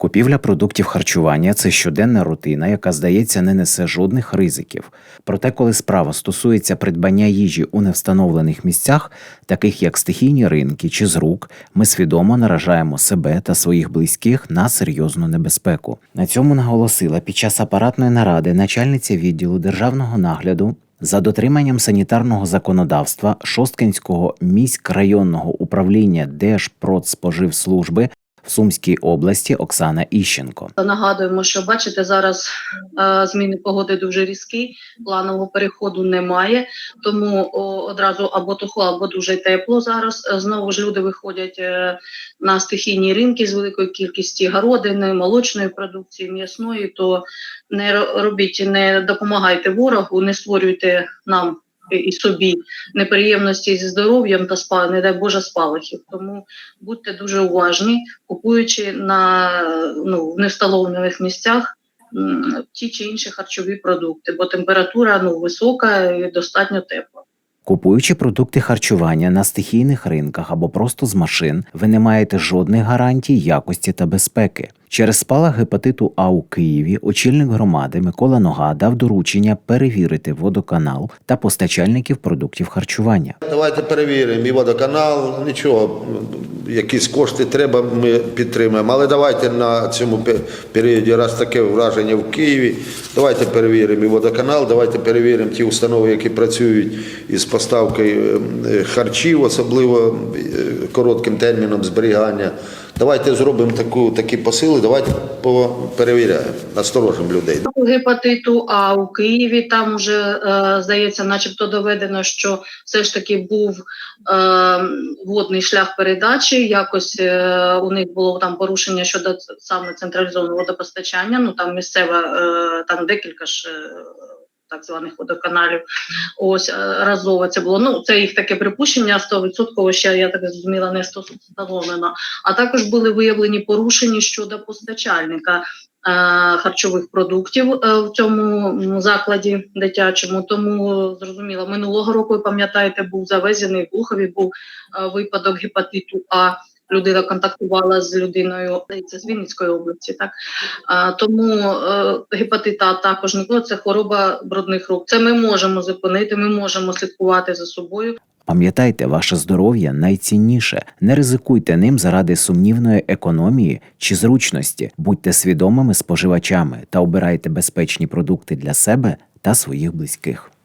Купівля продуктів харчування це щоденна рутина, яка, здається, не несе жодних ризиків. Проте, коли справа стосується придбання їжі у невстановлених місцях, таких як стихійні ринки чи з рук, ми свідомо наражаємо себе та своїх близьких на серйозну небезпеку. На цьому наголосила під час апаратної наради начальниця відділу державного нагляду за дотриманням санітарного законодавства Шосткинського міськрайонного управління Держпродспоживслужби в Сумській області Оксана Іщенко. Нагадуємо, що бачите, зараз е, зміни погоди дуже різкі, планового переходу немає, тому одразу або тухло, або дуже тепло зараз. Е, Знову ж люди виходять е, на стихійні ринки з великою кількістю городини, молочної продукції, м'ясної. То не ро- робіть, не допомагайте ворогу, не створюйте нам. І- собі неприємності зі здоров'ям та спа, не дай Боже спалахів. Тому будьте дуже уважні, купуючи на ну, в невстановлених місцях ті чи інші харчові продукти, бо температура ну, висока і достатньо тепла. Купуючи продукти харчування на стихійних ринках або просто з машин, ви не маєте жодних гарантій якості та безпеки. Через спалах гепатиту А у Києві очільник громади Микола Нога дав доручення перевірити водоканал та постачальників продуктів харчування. Давайте перевіримо і водоканал, нічого, якісь кошти треба, ми підтримаємо. Але давайте на цьому періоді, раз таке враження в Києві, давайте перевіримо і водоканал, давайте перевіримо ті установи, які працюють із поставкою е, харчів, особливо е, коротким терміном зберігання. Давайте зробимо таку, такі посили, давайте перевіряємо, насторожимо людей. Гепатиту, а у Києві там уже е, здається, начебто доведено, що все ж таки був е, водний шлях передачі. Якось е, у них було там порушення щодо саме централізованого водопостачання. Ну там місцева, е, там декілька ж. е, Так званих водоканалів, ось е, разово це було. Ну це їх таке припущення 100% ще я так зрозуміла, не встановлено. А також були виявлені порушення щодо постачальника е, харчових продуктів е, в цьому закладі дитячому. Тому зрозуміло, минулого року пам'ятаєте, був завезений в Глухові був випадок гепатиту А. Людина контактувала з людиною здається, з Вінницької області, так а, тому е, гепатит А також не було. Це хвороба брудних рук. Це ми можемо зупинити. Ми можемо слідкувати за собою. Пам'ятайте, ваше здоров'я найцінніше. Не ризикуйте ним заради сумнівної економії чи зручності. Будьте свідомими споживачами та обирайте безпечні продукти для себе та своїх близьких.